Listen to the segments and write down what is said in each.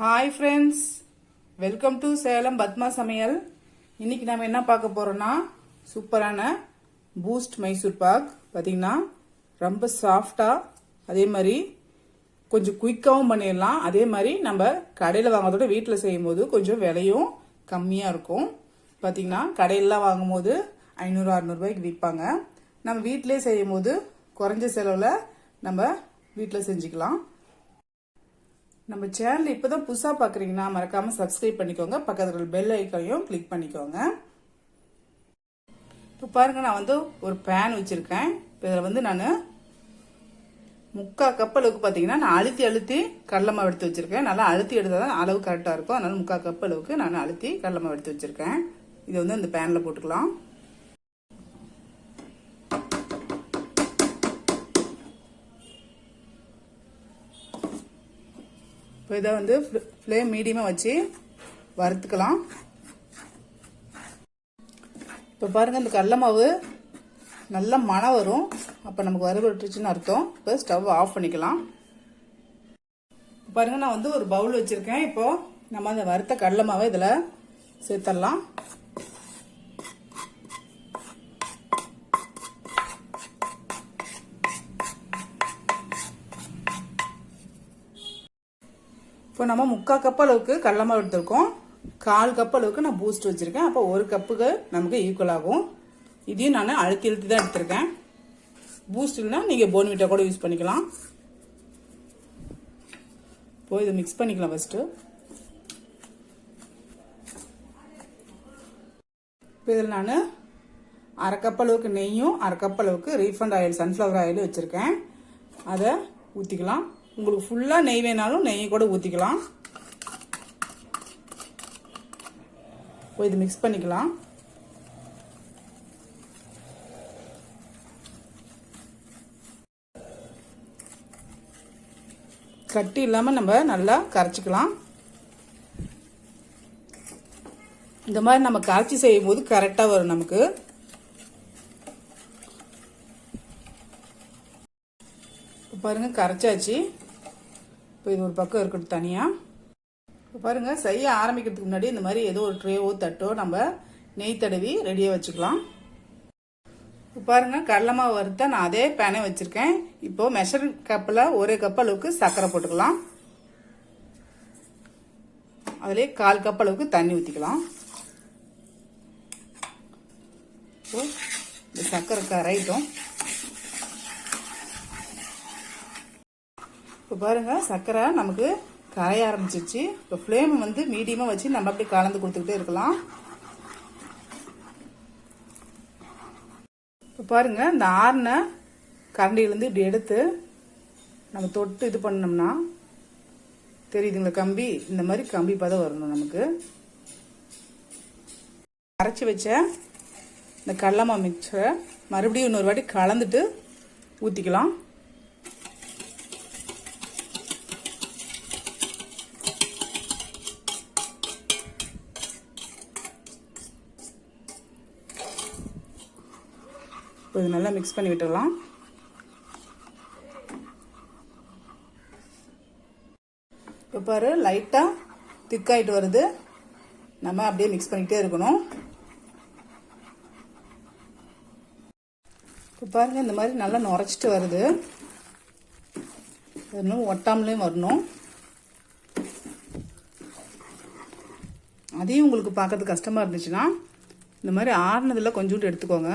Hi friends welcome to Salem Padma சமையல் இன்னைக்கு நம்ம என்ன பார்க்க போறோம்னா சூப்பரான பூஸ்ட் மைசூர் பாக் பார்த்தீங்கன்னா ரொம்ப சாஃப்டா அதே மாதிரி கொஞ்சம் குயிக்காகவும் பண்ணிடலாம். அதே மாதிரி நம்ம கடையில் வாங்குறதோட வீட்டில் செய்யும் போது கொஞ்சம் விலையும் கம்மியாக இருக்கும். பார்த்தீங்கன்னா கடையிலலாம் வாங்கும் போது ஐநூறு அறநூறுபாய்க்கு விற்பாங்க. நம்ம வீட்டிலே செய்யும் போது குறைஞ்ச செலவில் நம்ம வீட்டில் செஞ்சுக்கலாம். நம்ம சேனல் இப்போதான் புதுசாக பார்க்குறீங்கன்னா மறக்காமல் சப்ஸ்கிரைப் பண்ணிக்கோங்க. பக்கத்தில் பெல் ஐக்கனையும் கிளிக் பண்ணிக்கோங்க. இப்போ பாருங்க நான் வந்து ஒரு பேன் வச்சுருக்கேன். இப்போ இதில் வந்து நான் முக்கால் கப் அளவுக்கு பார்த்தீங்கன்னா நான் அழுத்தி அழுத்தி கடலை எடுத்து வச்சிருக்கேன். நல்லா அழுத்தி எடுத்தால் தான் அளவு கரெக்டாக இருக்கும். அதனால் முக்கால் கப் அளவுக்கு நான் அழுத்தி கடலை எடுத்து வச்சுருக்கேன். இதை வந்து இந்த பேனில் போட்டுக்கலாம். இப்போ இதை வந்து ஃப்ளேம் மீடியமாக வச்சு வறுத்துக்கலாம். இப்போ பாருங்கள் இந்த கடல மாவு நல்ல மணம் வரும். அப்போ நமக்கு வறுபட்டுருச்சுன்னு அர்த்தம். இப்போ ஸ்டவ் ஆஃப் பண்ணிக்கலாம். பாருங்கள் நான் வந்து ஒரு பவுல் வச்சுருக்கேன். இப்போது நம்ம அந்த வறுத்த கடல மாவை இதில் சேர்த்துடலாம் இப்போ நம்ம முக்கால் கப் அளவுக்கு கடலமாவு எடுத்திருக்கோம். கால் கப் அளவுக்கு நான் பூஸ்ட் வச்சுருக்கேன். அப்போ ஒரு கப்புக்கு நமக்கு ஈக்குவல் ஆகும். இதையும் நான் அழுத்தி அழுத்தி தான் எடுத்திருக்கேன். பூஸ்ட் இல்லைனா நீங்கள் போன்விட்டா கூட யூஸ் பண்ணிக்கலாம். இப்போ இதை மிக்ஸ் பண்ணிக்கலாம் ஃபஸ்ட்டு இப்போ இதில் நான் அரை கப் அளவுக்கு நெய்யும் அரை கப் அளவுக்கு ரீஃபண்ட் ஆயில் சன்ஃப்ளவர் ஆயிலும் வச்சுருக்கேன். அதை ஊற்றிக்கலாம் உங்களுக்கு ஃபுல்லாக நெய் வேணாலும் நெய்யை கூட ஊற்றிக்கலாம் இது மிக்ஸ் பண்ணிக்கலாம். கட்டி இல்லாமல் நம்ம நல்லா கரைச்சிக்கலாம். இந்த மாதிரி நம்ம கரைச்சி செய்யும் போது கரெக்டாக வரும் நமக்கு. பாருங்கள் பாருங்க கரைச்சாச்சு. இப்போ இது ஒரு பக்கம் இருக்கட்டும் தனியாக இப்போ பாருங்க செய்ய ஆரம்பிக்கிறதுக்கு முன்னாடி இந்த மாதிரி ஏதோ ஒரு ட்ரேவோ தட்டோ நம்ம நெய் தடவி ரெடியாக வச்சுக்கலாம். இப்போ பாருங்க கடலை மாவு வறுத்த நான் அதே பேனே வச்சுருக்கேன். இப்போது மெஷர் கப்பில் ஒரே கப் அளவுக்கு சர்க்கரை போட்டுக்கலாம். அதிலே கால் கப் அளவுக்கு தண்ணி ஊற்றிக்கலாம் இப்போ இந்த சர்க்கரை கரையிட்டோம். இப்போ பாருங்கள் சர்க்கரை நமக்கு கரைய ஆரம்பிச்சிச்சு இப்போ ஃப்ளேம் வந்து மீடியமாக வச்சு நம்ம அப்படி கலந்து கொடுத்துக்கிட்டே இருக்கலாம். இப்போ பாருங்கள் இந்த ஆறுன கரண்டியிலேருந்து இப்படி எடுத்து நம்ம தொட்டு இது பண்ணோம்னா தெரியுதுங்களா கம்பி? இந்த மாதிரி கம்பி பதம் வரணும் நமக்கு. அரைச்சி வச்ச இந்த கடலமா மிக்சரை மறுபடியும் இன்னொரு வாட்டி கலந்துட்டு ஊற்றிக்கலாம் இது நல்லா மிக்ஸ் பண்ணி விட்டுடலாம். இப்போ பாரு லைட்டாக திக்காயிட்டு வருது. நம்ம அப்படியே மிக்ஸ் பண்ணிக்கிட்டே இருக்கணும். இப்போ பாருங்கள் இந்த மாதிரி நல்லா நுரைச்சிட்டு வருது. இன்னும் ஒட்டாமலேயும் வரணும். அதையும் உங்களுக்கு பார்க்கறது கஷ்டமாக இருந்துச்சுன்னா இந்த மாதிரி ஆறுனதில் கொஞ்சோண்டு எடுத்துக்கோங்க.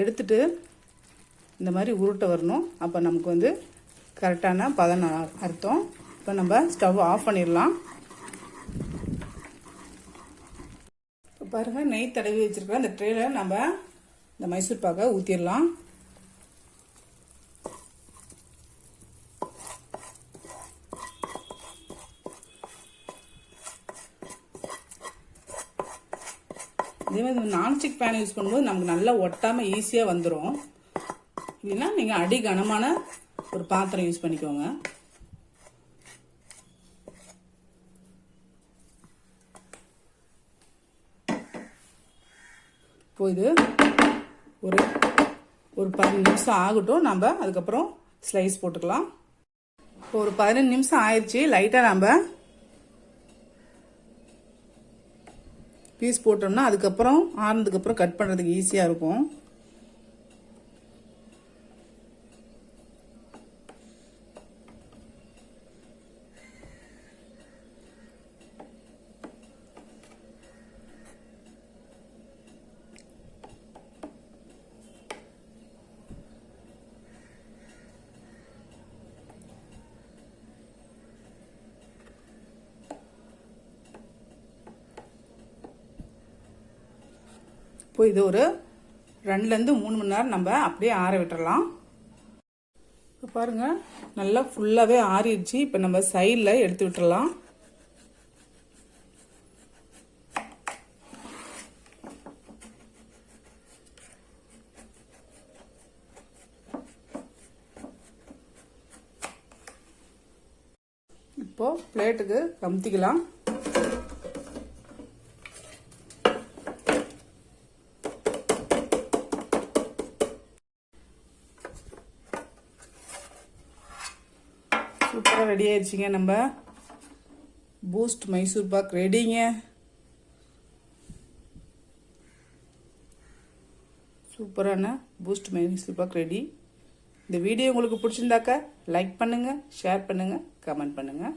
எடுத்துட்டு இந்த மாதிரி உருட்டை வரணும். அப்போ நமக்கு வந்து கரெக்டான பதன அர்த்தம். இப்போ நம்ம ஸ்டவ் ஆஃப் பண்ணிடலாம். இப்போ பாருங்கள் நெய் தடவி வச்சுருக்க அந்த ட்ரேயில் நம்ம இந்த மைசூர் பாக்கை ஊற்றிடலாம் இதே மாதிரி நான்ஸ்டிக் பேன் யூஸ் பண்ணும்போது நமக்கு நல்லா ஒட்டாமல் ஈஸியாக வந்துடும் இல்லைன்னா நீங்கள் அடி கனமான ஒரு பாத்திரம் யூஸ் பண்ணிக்கோங்க. இப்போ இது ஒரு ஒரு பதினஞ்சு நிமிஷம் ஆகட்டும். நம்ம அதுக்கப்புறம் ஸ்லைஸ் போட்டுக்கலாம். இப்போ ஒரு பதினஞ்சு நிமிஷம் ஆயிடுச்சு லைட்டாக நம்ம பீஸ் போட்டோம்னா அதுக்கப்புறம் ஆறுனதுக்கப்புறம் கட் பண்ணுறதுக்கு ஈஸியாக இருக்கும். இப்போ இது ஒரு ரெண்டுலேருந்து மூணு மணி நேரம் நம்ம அப்படியே ஆற விட்டுறலாம். இப்போ பாருங்க நல்லா ஃபுல்லாகவே ஆறிடுச்சு. இப்போ நம்ம சைடில் எடுத்து விட்டுறலாம். இப்போ பிளேட்டுக்கு கமுத்திக்கலாம். சூப்பராக ரெடி ஆயிடுச்சுங்க நம்ம. பூஸ்ட் மைசூர் பாக் ரெடிங்க சூப்பரான பூஸ்ட் மைசூர் பாக் ரெடி இந்த வீடியோ உங்களுக்கு பிடிச்சிருந்தாக்கா லைக் பண்ணுங்கள் ஷேர் பண்ணுங்கள் கமெண்ட் பண்ணுங்கள்